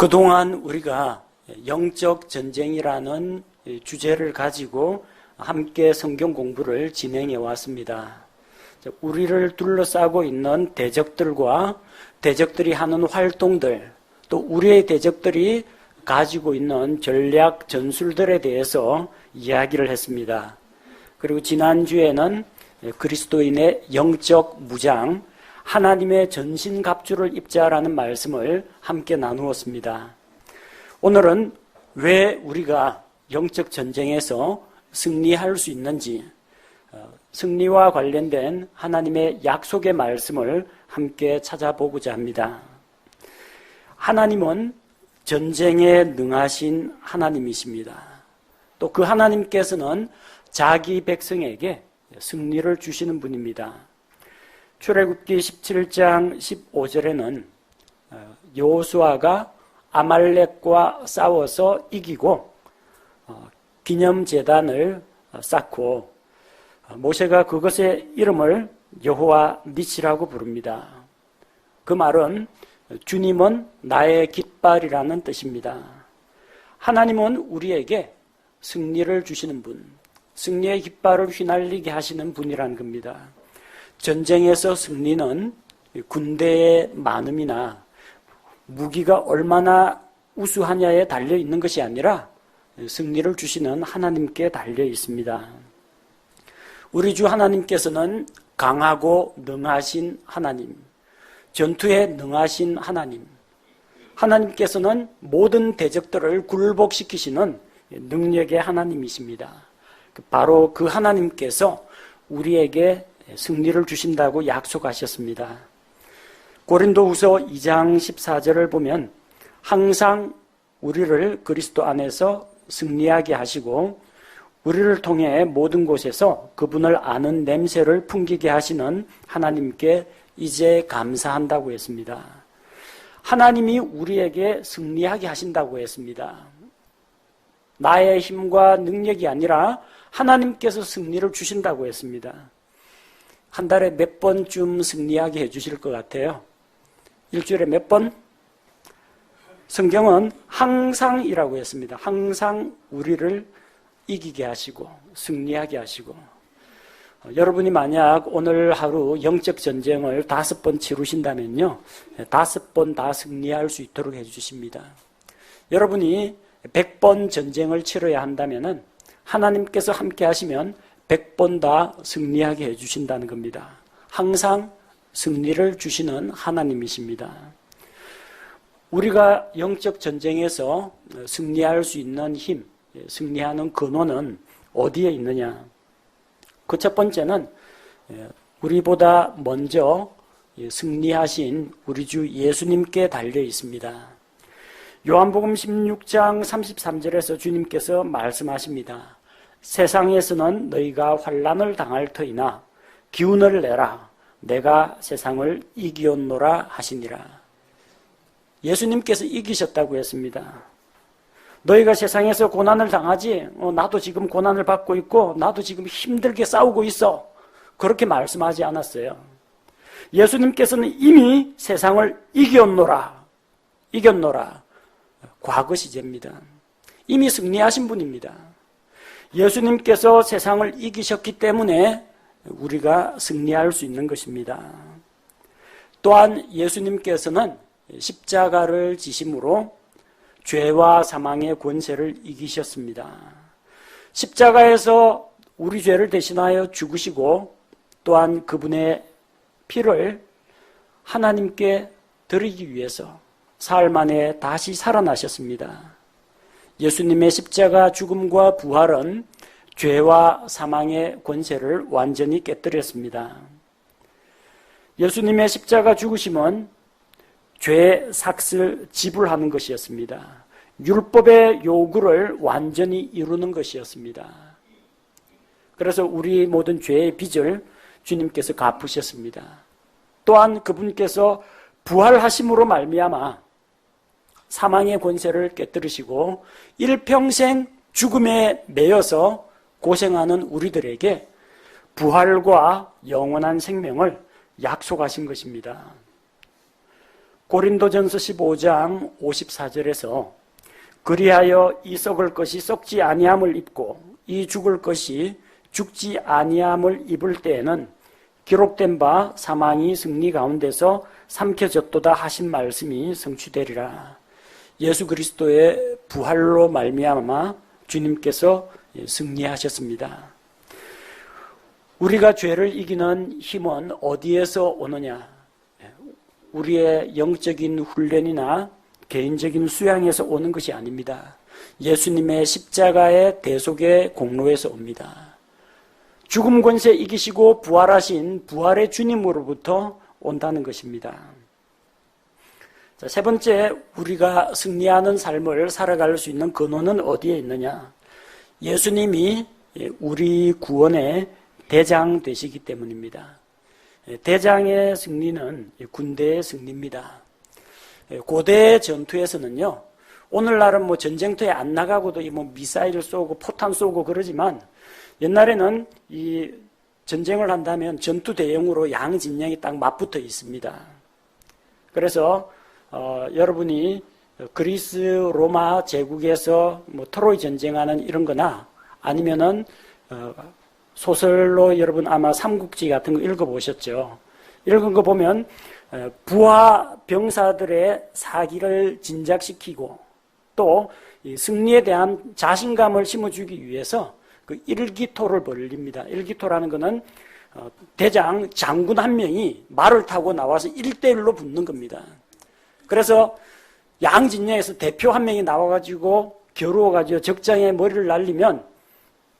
그동안 우리가 영적 전쟁이라는 주제를 가지고 함께 성경 공부를 진행해 왔습니다. 우리를 둘러싸고 있는 대적들과 대적들이 하는 활동들, 또 우리의 대적들이 가지고 있는 전략 전술들에 대해서 이야기를 했습니다. 그리고 지난주에는 그리스도인의 영적 무장, 하나님의 전신 갑주를 입자라는 말씀을 함께 나누었습니다. 오늘은 왜 우리가 영적 전쟁에서 승리할 수 있는지, 어, 승리와 관련된 하나님의 약속의 말씀을 함께 찾아보고자 합니다. 하나님은 전쟁에 능하신 하나님이십니다. 또 그 하나님께서는 자기 백성에게 승리를 주시는 분입니다. 출애굽기 17장 15절에는 어, 여호수아가 아말렉과 싸워서 이기고 어, 기념 제단을 쌓고 어, 모세가 그것의 이름을 여호와 니치라고 부릅니다. 그 말은 주님은 나의 깃발이라는 뜻입니다. 하나님은 우리에게 승리를 주시는 분, 승리의 깃발을 휘날리게 하시는 분이라는 겁니다. 전쟁에서 승리는 군대의 많음이나 무기가 얼마나 우수하냐에 달려 있는 것이 아니라 승리를 주시는 하나님께 달려 있습니다. 우리 주 하나님께서는 강하고 능하신 하나님, 전투에 능하신 하나님, 하나님께서는 모든 대적들을 굴복시키시는 능력의 하나님이십니다. 바로 그 하나님께서 우리에게 승리를 주신다고 약속하셨습니다. 고린도후서 2장 14절을 보면 항상 우리를 그리스도 안에서 승리하게 하시고 우리를 통해 모든 곳에서 그분을 아는 냄새를 풍기게 하시는 하나님께 이제 감사한다고 했습니다. 하나님이 우리에게 승리하게 하신다고 했습니다. 나의 힘과 능력이 아니라 하나님께서 승리를 주신다고 했습니다. 한 달에 몇 번쯤 승리하게 해주실 것 같아요? 일주일에 몇 번? 성경은 항상이라고 했습니다. 항상 우리를 이기게 하시고 승리하게 하시고 어, 여러분이 만약 오늘 하루 영적 전쟁을 다섯 번 치르신다면요 다섯 번 다 승리할 수 있도록 해주십니다. 여러분이 백 번 전쟁을 치러야 한다면은 하나님께서 함께 하시면 백번다 승리하게 해주신다는 겁니다. 항상 승리를 주시는 하나님이십니다. 우리가 영적 전쟁에서 승리할 수 있는 힘, 승리하는 근원은 어디에 있느냐? 그 첫 번째는 우리보다 먼저 승리하신 우리 주 예수님께 달려 있습니다. 요한복음 16장 33절에서 주님께서 말씀하십니다. 세상에서는 너희가 환란을 당할 터이나 기운을 내라 내가 세상을 이기었노라 하시니라. 예수님께서 이기셨다고 했습니다. 너희가 세상에서 고난을 당하지, 어, 나도 지금 고난을 받고 있고, 나도 지금 힘들게 싸우고 있어. 그렇게 말씀하지 않았어요. 예수님께서는 이미 세상을 이겼노라. 이겼노라. 과거 시제입니다. 이미 승리하신 분입니다. 예수님께서 세상을 이기셨기 때문에 우리가 승리할 수 있는 것입니다. 또한 예수님께서는 십자가를 지심으로 죄와 사망의 권세를 이기셨습니다. 십자가에서 우리 죄를 대신하여 죽으시고 또한 그분의 피를 하나님께 드리기 위해서 사흘 만에 다시 살아나셨습니다. 예수님의 십자가 죽음과 부활은 죄와 사망의 권세를 완전히 깨뜨렸습니다. 예수님의 십자가 죽으심은 죄 삭슬 지불하는 것이었습니다. 율법의 요구를 완전히 이루는 것이었습니다. 그래서 우리 모든 죄의 빚을 주님께서 갚으셨습니다. 또한 그분께서 부활하심으로 말미암아 사망의 권세를 깨뜨리시고 일평생 죽음에 매여서 고생하는 우리들에게 부활과 영원한 생명을 약속하신 것입니다. 고린도전서 15장 54절에서 그리하여 이 썩을 것이 썩지 아니함을 입고 이 죽을 것이 죽지 아니함을 입을 때에는 기록된 바 사망이 승리 가운데서 삼켜졌도다 하신 말씀이 성취되리라. 예수 그리스도의 부활로 말미암아 주님께서 승리하셨습니다. 우리가 죄를 이기는 힘은 어디에서 오느냐? 우리의 영적인 훈련이나 개인적인 수양에서 오는 것이 아닙니다. 예수님의 십자가의 대속의 공로에서 옵니다. 죽음 권세 이기시고 부활하신 부활의 주님으로부터 온다는 것입니다. 자, 세 번째, 우리가 승리하는 삶을 살아갈 수 있는 근원은 어디에 있느냐? 예수님이 우리 구원의 대장 되시기 때문입니다. 대장의 승리는 군대의 승리입니다. 고대 전투에서는요, 오늘날은 뭐 전쟁터에 안 나가고도 뭐 미사일 쏘고 포탄 쏘고 그러지만 옛날에는 이 전쟁을 한다면 전투 대용으로 양 진영이 딱 맞붙어 있습니다. 그래서 어, 여러분이 그리스 로마 제국에서 뭐 트로이 전쟁하는 이런 거나 아니면은 어, 소설로 여러분 아마 삼국지 같은 거 읽어보셨죠. 읽은 거 보면 어, 부하 병사들의 사기를 진작시키고 또 승리에 대한 자신감을 심어주기 위해서 그 일기토를 벌립니다. 일기토라는 것은 어, 대장 장군 한 명이 말을 타고 나와서 일대일로 붙는 겁니다. 그래서 양진영에서 대표 한 명이 나와가지고 겨루어가지고 적장의 머리를 날리면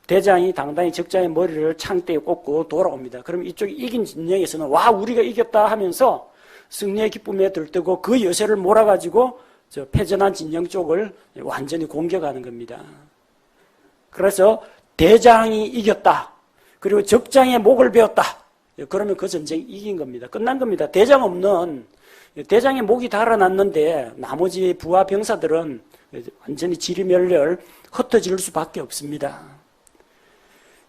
대장이 당당히 적장의 머리를 창대에 꽂고 돌아옵니다. 그럼 이쪽이 이긴 진영에서는 와 우리가 이겼다 하면서 승리의 기쁨에 들뜨고 그 여세를 몰아가지고 저 패전한 진영 쪽을 완전히 공격하는 겁니다. 그래서 대장이 이겼다. 그리고 적장의 목을 베었다. 그러면 그 전쟁이 이긴 겁니다. 끝난 겁니다. 대장 없는 대장의 목이 달아났는데 나머지 부하 병사들은 완전히 지리멸렬 흩어질 수밖에 없습니다.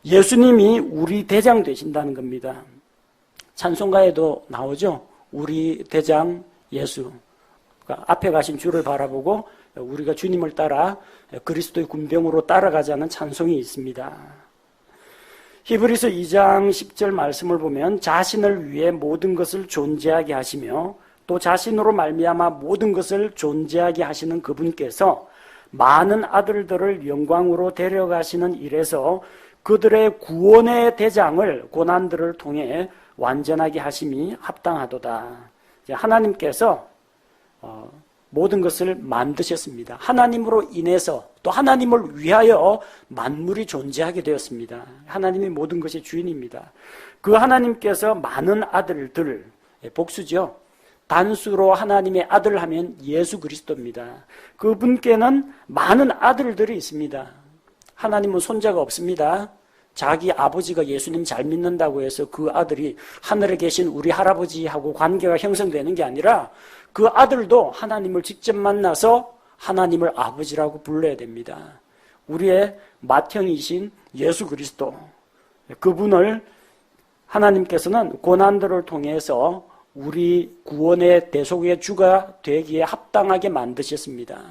예수님이 우리 대장 되신다는 겁니다. 찬송가에도 나오죠. 우리 대장 예수. 그러니까 앞에 가신 주를 바라보고 우리가 주님을 따라 그리스도의 군병으로 따라가자는 찬송이 있습니다. 히브리서 2장 10절 말씀을 보면 자신을 위해 모든 것을 존재하게 하시며 또 자신으로 말미암아 모든 것을 존재하게 하시는 그분께서 많은 아들들을 영광으로 데려가시는 일에서 그들의 구원의 대장을 고난들을 통해 완전하게 하심이 합당하도다. 하나님께서 어, 모든 것을 만드셨습니다. 하나님으로 인해서 또 하나님을 위하여 만물이 존재하게 되었습니다. 하나님이 모든 것의 주인입니다. 그 하나님께서 많은 아들들, 예, 복수죠. 단수로 하나님의 아들 하면 예수 그리스도입니다. 그분께는 많은 아들들이 있습니다. 하나님은 손자가 없습니다. 자기 아버지가 예수님 잘 믿는다고 해서 그 아들이 하늘에 계신 우리 할아버지하고 관계가 형성되는 게 아니라 그 아들도 하나님을 직접 만나서 하나님을 아버지라고 불러야 됩니다. 우리의 맏형이신 예수 그리스도 그분을 하나님께서는 고난들을 통해서 우리 구원의 대속의 주가 되기에 합당하게 만드셨습니다.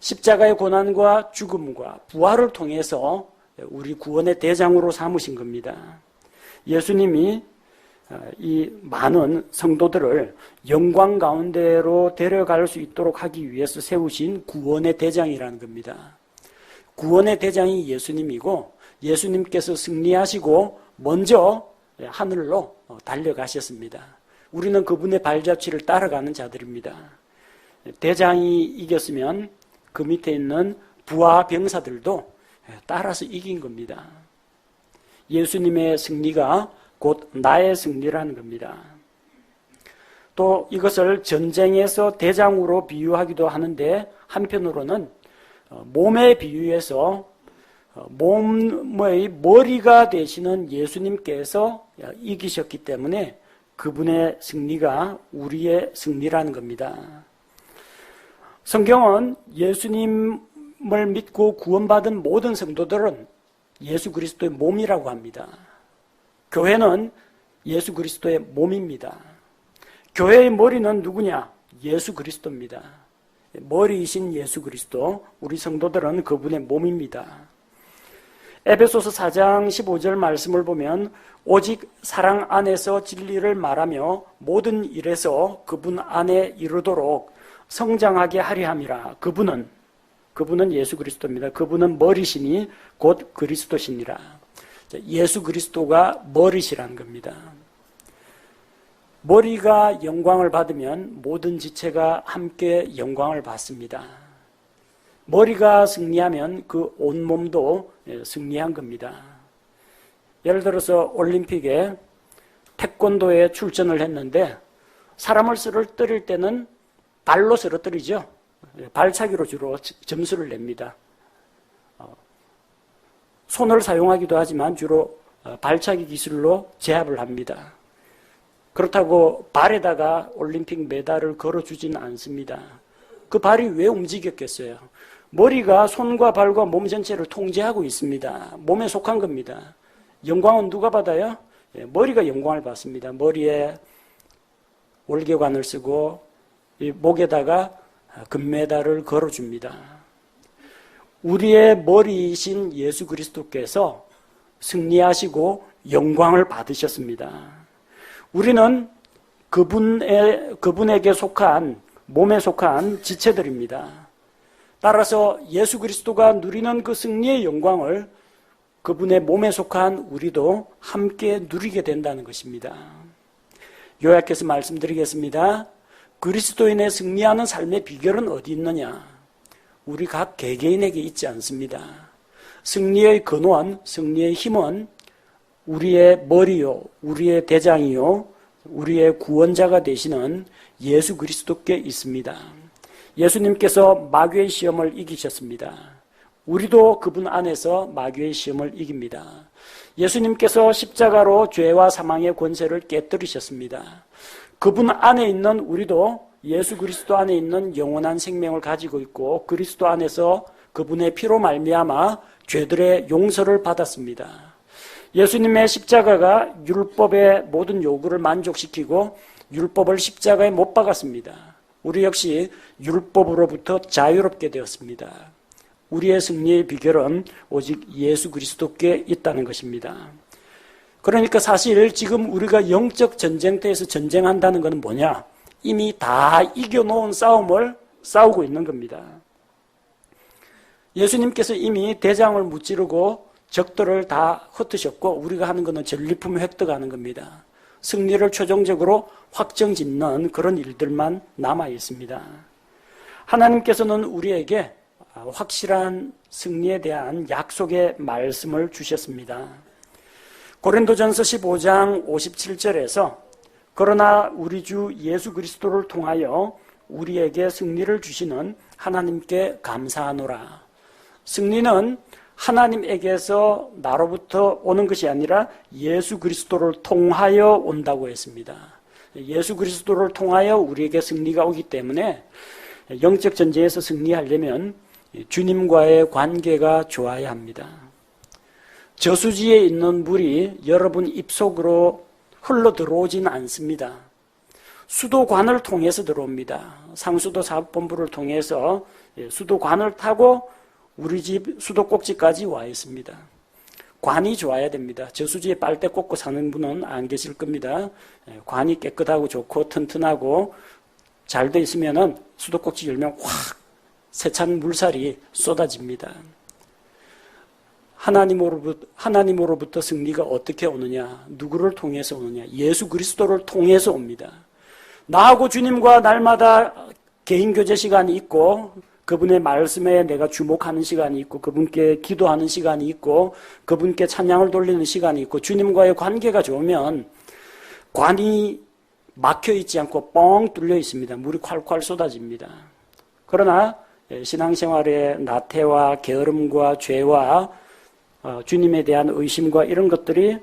십자가의 고난과 죽음과 부활을 통해서 우리 구원의 대장으로 삼으신 겁니다. 예수님이 어, 이 많은 성도들을 영광 가운데로 데려갈 수 있도록 하기 위해서 세우신 구원의 대장이라는 겁니다. 구원의 대장이 예수님이고 예수님께서 승리하시고 먼저 하늘로 어, 달려가셨습니다. 우리는 그분의 발자취를 따라가는 자들입니다. 대장이 이겼으면 그 밑에 있는 부하 병사들도 따라서 이긴 겁니다. 예수님의 승리가 곧 나의 승리라는 겁니다. 또 이것을 전쟁에서 대장으로 비유하기도 하는데 한편으로는 어, 몸에 비유해서 어, 몸의 머리가 되시는 예수님께서 이기셨기 때문에 그분의 승리가 우리의 승리라는 겁니다. 성경은 예수님을 믿고 구원받은 모든 성도들은 예수 그리스도의 몸이라고 합니다. 교회는 예수 그리스도의 몸입니다. 교회의 머리는 누구냐? 예수 그리스도입니다. 머리이신 예수 그리스도, 우리 성도들은 그분의 몸입니다. 에베소서 4장 15절 말씀을 보면 오직 사랑 안에서 진리를 말하며 모든 일에서 그분 안에 이르도록 성장하게 하려 함이라. 그분은 그분은 예수 그리스도입니다. 그분은 머리시니 곧 그리스도시니라. 예수 그리스도가 머리시라는 겁니다. 머리가 영광을 받으면 모든 지체가 함께 영광을 받습니다. 머리가 승리하면 그 온몸도 예, 승리한 겁니다. 예를 들어서 올림픽에 태권도에 출전을 했는데 사람을 쓰러뜨릴 때는 발로 쓰러뜨리죠. 예, 발차기로 주로 점수를 냅니다. 어, 손을 사용하기도 하지만 주로 어, 발차기 기술로 제압을 합니다. 그렇다고 발에다가 올림픽 메달을 걸어주지는 않습니다. 그 발이 왜 움직였겠어요? 머리가 손과 발과 몸 전체를 통제하고 있습니다. 몸에 속한 겁니다. 영광은 누가 받아요? 예, 머리가 영광을 받습니다. 머리에 월계관을 쓰고 목에다가 금메달을 걸어줍니다. 우리의 머리이신 예수 그리스도께서 승리하시고 영광을 받으셨습니다. 우리는 그분의, 그분에게 속한, 몸에 속한 지체들입니다. 따라서 예수 그리스도가 누리는 그 승리의 영광을 그분의 몸에 속한 우리도 함께 누리게 된다는 것입니다. 요약해서 말씀드리겠습니다. 그리스도인의 승리하는 삶의 비결은 어디 있느냐? 우리 각 개개인에게 있지 않습니다. 승리의 근원, 승리의 힘은 우리의 머리요, 우리의 대장이요, 우리의 구원자가 되시는 예수 그리스도께 있습니다. 예수님께서 마귀의 시험을 이기셨습니다. 우리도 그분 안에서 마귀의 시험을 이깁니다. 예수님께서 십자가로 죄와 사망의 권세를 깨뜨리셨습니다. 그분 안에 있는 우리도 예수 그리스도 안에 있는 영원한 생명을 가지고 있고 그리스도 안에서 그분의 피로 말미암아 죄들의 용서를 받았습니다. 예수님의 십자가가 율법의 모든 요구를 만족시키고 율법을 십자가에 못 박았습니다. 우리 역시 율법으로부터 자유롭게 되었습니다. 우리의 승리의 비결은 오직 예수 그리스도께 있다는 것입니다. 그러니까 사실 지금 우리가 영적 전쟁터에서 전쟁한다는 것은 뭐냐? 이미 다 이겨놓은 싸움을 싸우고 있는 겁니다. 예수님께서 이미 대장을 무찌르고 적들을 다 흩으셨고 우리가 하는 것은 전리품 획득하는 겁니다. 승리를 최종적으로 확정 짓는 그런 일들만 남아 있습니다. 하나님께서는 우리에게 확실한 승리에 대한 약속의 말씀을 주셨습니다. 고린도전서 15장 57절에서 그러나 우리 주 예수 그리스도를 통하여 우리에게 승리를 주시는 하나님께 감사하노라. 승리는 하나님에게서 나로부터 오는 것이 아니라 예수 그리스도를 통하여 온다고 했습니다. 예수 그리스도를 통하여 우리에게 승리가 오기 때문에 영적 전쟁에서 승리하려면 주님과의 관계가 좋아야 합니다. 저수지에 있는 물이 여러분 입속으로 흘러 들어오지는 않습니다. 수도관을 통해서 들어옵니다. 상수도 사업본부를 통해서 수도관을 타고 우리 집 수도꼭지까지 와 있습니다. 관이 좋아야 됩니다. 저수지에 빨대 꽂고 사는 분은 안 계실 겁니다. 예, 관이 깨끗하고 좋고 튼튼하고 잘 돼 있으면은 수도꼭지 열면 확 세찬 물살이 쏟아집니다. 하나님으로부터, 하나님으로부터 승리가 어떻게 오느냐? 누구를 통해서 오느냐? 예수 그리스도를 통해서 옵니다. 나하고 주님과 날마다 개인 교제 시간이 있고 그분의 말씀에 내가 주목하는 시간이 있고 그분께 기도하는 시간이 있고 그분께 찬양을 돌리는 시간이 있고 주님과의 관계가 좋으면 관이 막혀 있지 않고 뻥 뚫려 있습니다. 물이 콸콸 쏟아집니다. 그러나 신앙생활의 나태와 게으름과 죄와 어, 주님에 대한 의심과 이런 것들이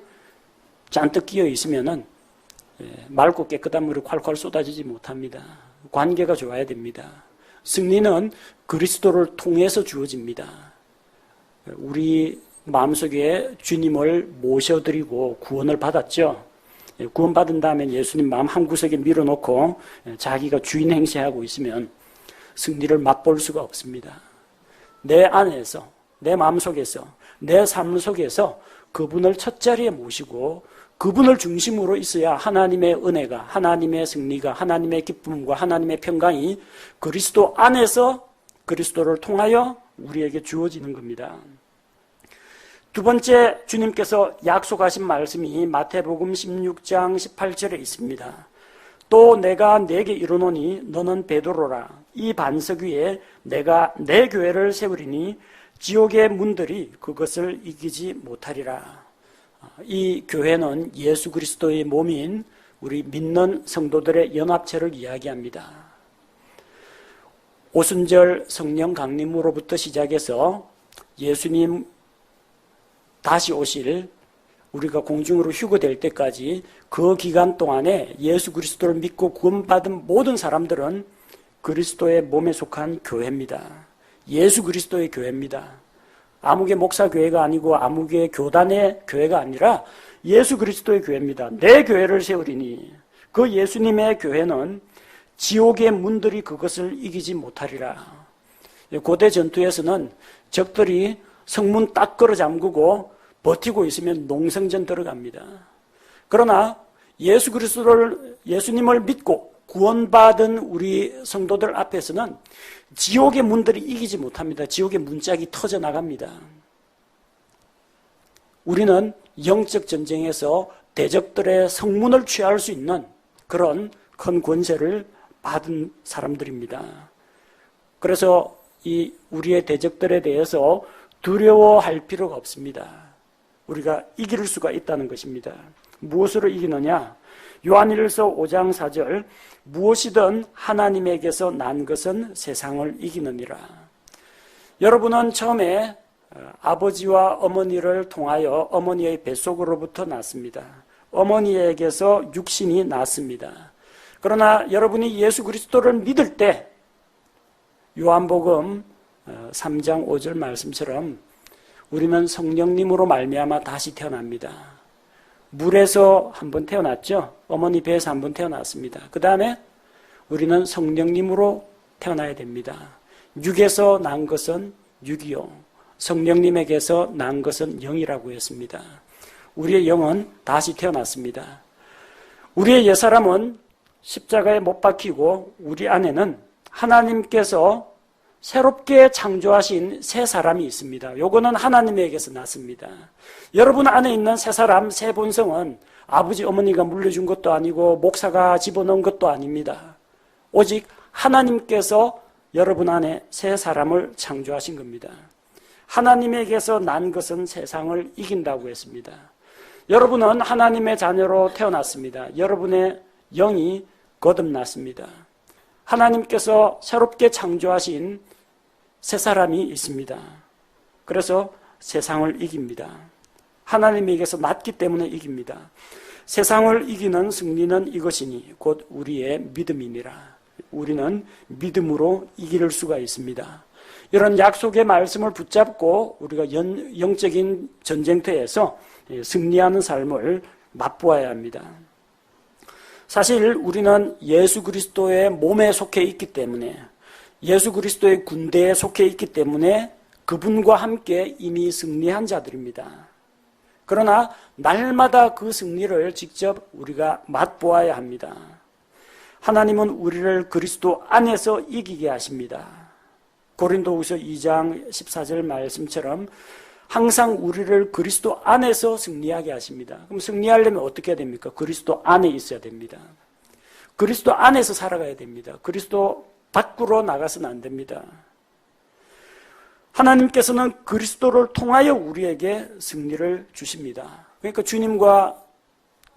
잔뜩 끼어 있으면은 맑고 깨끗한 물이 콸콸 쏟아지지 못합니다. 관계가 좋아야 됩니다. 승리는 그리스도를 통해서 주어집니다. 우리 마음속에 주님을 모셔드리고 구원을 받았죠. 예, 구원받은 다음에 예수님 마음 한구석에 밀어놓고 예, 자기가 주인 행세하고 있으면 승리를 맛볼 수가 없습니다. 내 안에서, 내 마음 속에서, 내 삶 속에서 그분을 첫 자리에 모시고 그분을 중심으로 있어야 하나님의 은혜가, 하나님의 승리가, 하나님의 기쁨과 하나님의 평강이 그리스도 안에서 그리스도를 통하여 우리에게 주어지는 겁니다. 두 번째 주님께서 약속하신 말씀이 마태복음 16장 18절에 있습니다. 또 내가 내게 이르노니 너는 베드로라 이 반석 위에 내가 내 교회를 세우리니 지옥의 문들이 그것을 이기지 못하리라. 이 교회는 예수 그리스도의 몸인 우리 믿는 성도들의 연합체를 이야기합니다. 오순절 성령 강림으로부터 시작해서 예수님 다시 오실 우리가 공중으로 휴거될 때까지 그 기간 동안에 예수 그리스도를 믿고 구원받은 모든 사람들은 그리스도의 몸에 속한 교회입니다. 예수 그리스도의 교회입니다. 아무개 목사 교회가 아니고 아무개 교단의 교회가 아니라 예수 그리스도의 교회입니다. 내 교회를 세우리니 그 예수님의 교회는 지옥의 문들이 그것을 이기지 못하리라. 고대 전투에서는 적들이 성문 딱 걸어 잠그고 버티고 있으면 농성전 들어갑니다. 그러나 예수 그리스도를 예수님을 믿고 구원받은 우리 성도들 앞에서는 지옥의 문들이 이기지 못합니다. 지옥의 문짝이 터져 나갑니다. 우리는 영적 전쟁에서 대적들의 성문을 취할 수 있는 그런 큰 권세를 받은 사람들입니다. 그래서 이 우리의 대적들에 대해서 두려워할 필요가 없습니다. 우리가 이길 수가 있다는 것입니다. 무엇으로 이기느냐? 요한일서 5장 4절 무엇이든 하나님에게서 난 것은 세상을 이기느니라. 여러분은 처음에 어, 아버지와 어머니를 통하여 어머니의 뱃속으로부터 났습니다. 어머니에게서 육신이 났습니다. 그러나 여러분이 예수 그리스도를 믿을 때 요한복음 3장 어, 5절 말씀처럼 우리는 성령님으로 말미암아 다시 태어납니다. 물에서 한 번 태어났죠. 어머니 배에서 한 번 태어났습니다. 그 다음에 우리는 성령님으로 태어나야 됩니다. 육에서 난 것은 육이요. 성령님에게서 난 것은 영이라고 했습니다. 우리의 영은 다시 태어났습니다. 우리의 옛사람은 십자가에 못 박히고 우리 안에는 하나님께서 새롭게 창조하신 새 사람이 있습니다. 요거는 하나님에게서 났습니다. 여러분 안에 있는 새 사람, 새 본성은 아버지, 어머니가 물려준 것도 아니고 목사가 집어넣은 것도 아닙니다. 오직 하나님께서 여러분 안에 새 사람을 창조하신 겁니다. 하나님에게서 난 것은 세상을 이긴다고 했습니다. 여러분은 하나님의 자녀로 태어났습니다. 여러분의 영이 거듭났습니다. 하나님께서 새롭게 창조하신 새 사람이 있습니다. 그래서 세상을 이깁니다. 하나님에게서 났기 때문에 이깁니다. 세상을 이기는 승리는 이것이니 곧 우리의 믿음이니라. 우리는 믿음으로 이길 수가 있습니다. 이런 약속의 말씀을 붙잡고 우리가 영적인 전쟁터에서 승리하는 삶을 맛보아야 합니다. 사실 우리는 예수 그리스도의 몸에 속해 있기 때문에 예수 그리스도의 군대에 속해 있기 때문에 그분과 함께 이미 승리한 자들입니다. 그러나 날마다 그 승리를 직접 우리가 맛보아야 합니다. 하나님은 우리를 그리스도 안에서 이기게 하십니다. 고린도후서 2장 14절 말씀처럼 항상 우리를 그리스도 안에서 승리하게 하십니다. 그럼 승리하려면 어떻게 해야 됩니까? 그리스도 안에 있어야 됩니다. 그리스도 안에서 살아가야 됩니다. 그리스도 밖으로 나가서는 안 됩니다. 하나님께서는 그리스도를 통하여 우리에게 승리를 주십니다. 그러니까 주님과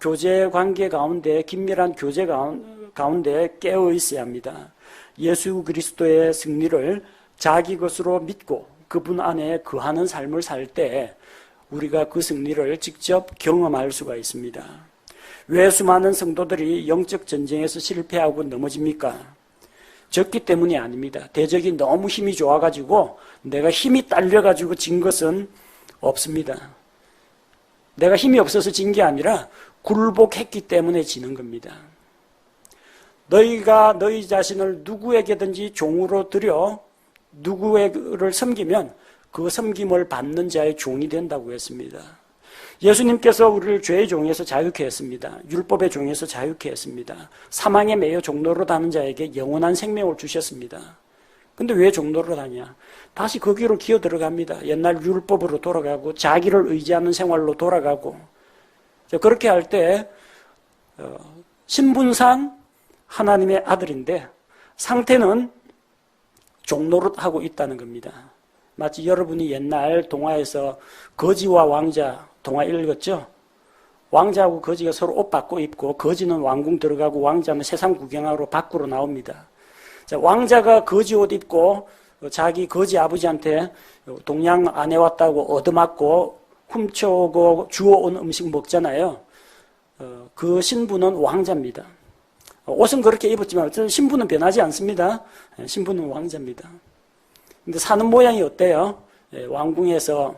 교제 관계 가운데, 긴밀한 교제 가운데 깨어 있어야 합니다. 예수 그리스도의 승리를 자기 것으로 믿고 그분 안에 거하는 삶을 살 때 우리가 그 승리를 직접 경험할 수가 있습니다. 왜 수많은 성도들이 영적 전쟁에서 실패하고 넘어집니까? 졌기 때문이 아닙니다. 대적이 너무 힘이 좋아가지고 내가 힘이 딸려가지고 진 것은 없습니다. 내가 힘이 없어서 진 게 아니라 굴복했기 때문에 지는 겁니다. 너희가 너희 자신을 누구에게든지 종으로 들여 누구를 섬기면 그 섬김을 받는 자의 종이 된다고 했습니다. 예수님께서 우리를 죄의 종에서 자유케 했습니다. 율법의 종에서 자유케 했습니다. 사망에 매여 종로로 다는 자에게 영원한 생명을 주셨습니다. 근데 왜 종로로 다냐? 다시 거기로 기어 들어갑니다. 옛날 율법으로 돌아가고 자기를 의지하는 생활로 돌아가고 그렇게 할때 어, 신분상 하나님의 아들인데 상태는 종노릇하고 있다는 겁니다. 마치 여러분이 옛날 동화에서 거지와 왕자 동화 읽었죠? 왕자하고 거지가 서로 옷 바꿔 입고 거지는 왕궁 들어가고 왕자는 세상 구경하러 밖으로 나옵니다. 자, 왕자가 거지 옷 입고 자기 거지 아버지한테 동양 안 해왔다고 얻어맞고 훔쳐오고 주워온 음식 먹잖아요. 어, 그 신부는 왕자입니다. 옷은 그렇게 입었지만 신부는 변하지 않습니다. 예, 신부는 왕자입니다. 근데 사는 모양이 어때요? 예, 왕궁에서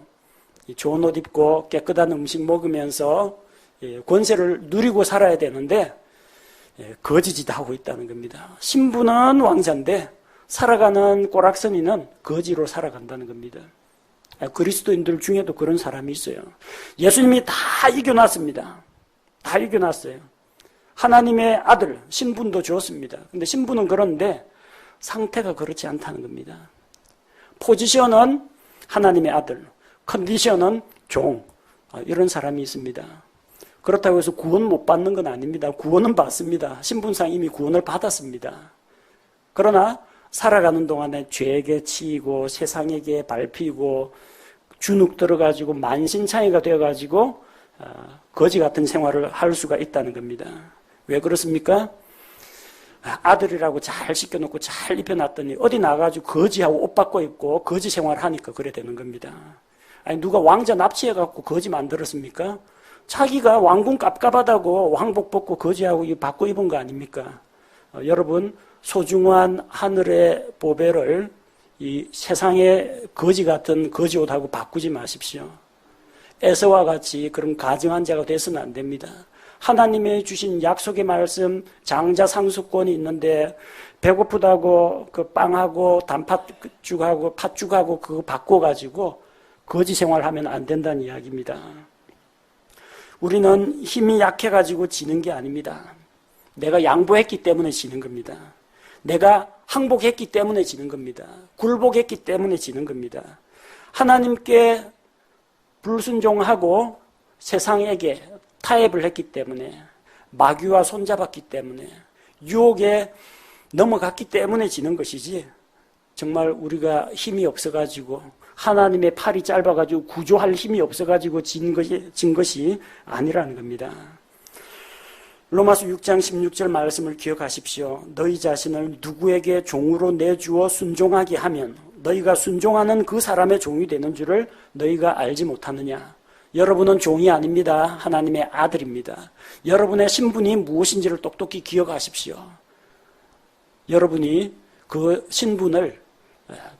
좋은 옷 입고 깨끗한 음식 먹으면서 예, 권세를 누리고 살아야 되는데 거지짓 하고 있다는 겁니다. 신부는 왕자인데 살아가는 꼬락서니는 거지로 살아간다는 겁니다. 아, 그리스도인들 중에도 그런 사람이 있어요. 예수님이 다 이겨놨습니다. 다 이겨놨어요. 하나님의 아들, 신분도 주었습니다. 근데 신분은 그런데 상태가 그렇지 않다는 겁니다. 포지션은 하나님의 아들, 컨디션은 종, 아, 이런 사람이 있습니다. 그렇다고 해서 구원 못 받는 건 아닙니다. 구원은 받습니다. 신분상 이미 구원을 받았습니다. 그러나 살아가는 동안에 죄에게 치이고 세상에게 밟히고 주눅 들어가지고 만신창이가 되어가지고 아, 거지 같은 생활을 할 수가 있다는 겁니다. 왜 그렇습니까? 아들이라고 잘 시켜놓고 잘 입혀놨더니 어디 나가가지고 거지하고 옷 바꿔 입고 거지 생활하니까 그래 되는 겁니다. 아니 누가 왕자 납치해갖고 거지 만들었습니까? 자기가 왕궁 깝깝하다고 왕복 벗고 거지하고 바꿔 입은 거 아닙니까? 어, 여러분 소중한 하늘의 보배를 이 세상의 거지 같은 거지 옷하고 바꾸지 마십시오. 에서와 같이 그런 가증한 자가 돼서는 안 됩니다. 하나님의 주신 약속의 말씀 장자 상속권이 있는데 배고프다고 그 빵하고 단팥죽하고 팥죽하고 그거 바꿔 가지고 거지 생활하면 안 된다는 이야기입니다. 우리는 힘이 약해 가지고 지는 게 아닙니다. 내가 양보했기 때문에 지는 겁니다. 내가 항복했기 때문에 지는 겁니다. 굴복했기 때문에 지는 겁니다. 하나님께 불순종하고 세상에게 타협을 했기 때문에 마귀와 손잡았기 때문에 유혹에 넘어갔기 때문에 지는 것이지 정말 우리가 힘이 없어가지고 하나님의 팔이 짧아가지고 구조할 힘이 없어가지고 진 것이, 진 것이 아니라는 겁니다. 로마서 6장 16절 말씀을 기억하십시오. 너희 자신을 누구에게 종으로 내주어 순종하게 하면 너희가 순종하는 그 사람의 종이 되는 줄을 너희가 알지 못하느냐. 여러분은 종이 아닙니다. 하나님의 아들입니다. 여러분의 신분이 무엇인지를 똑똑히 기억하십시오. 여러분이 그 신분을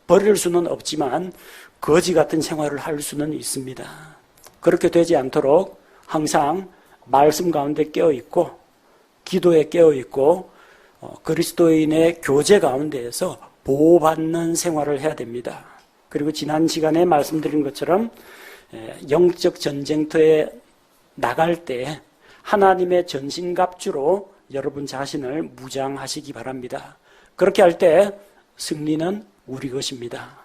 버릴 수는 없지만 거지 같은 생활을 할 수는 있습니다. 그렇게 되지 않도록 항상 말씀 가운데 깨어 있고 기도에 깨어 있고 어, 그리스도인의 교제 가운데에서 보호받는 생활을 해야 됩니다. 그리고 지난 시간에 말씀드린 것처럼 영적 전쟁터에 나갈 때 하나님의 전신갑주로 여러분 자신을 무장하시기 바랍니다. 그렇게 할 때 승리는 우리 것입니다.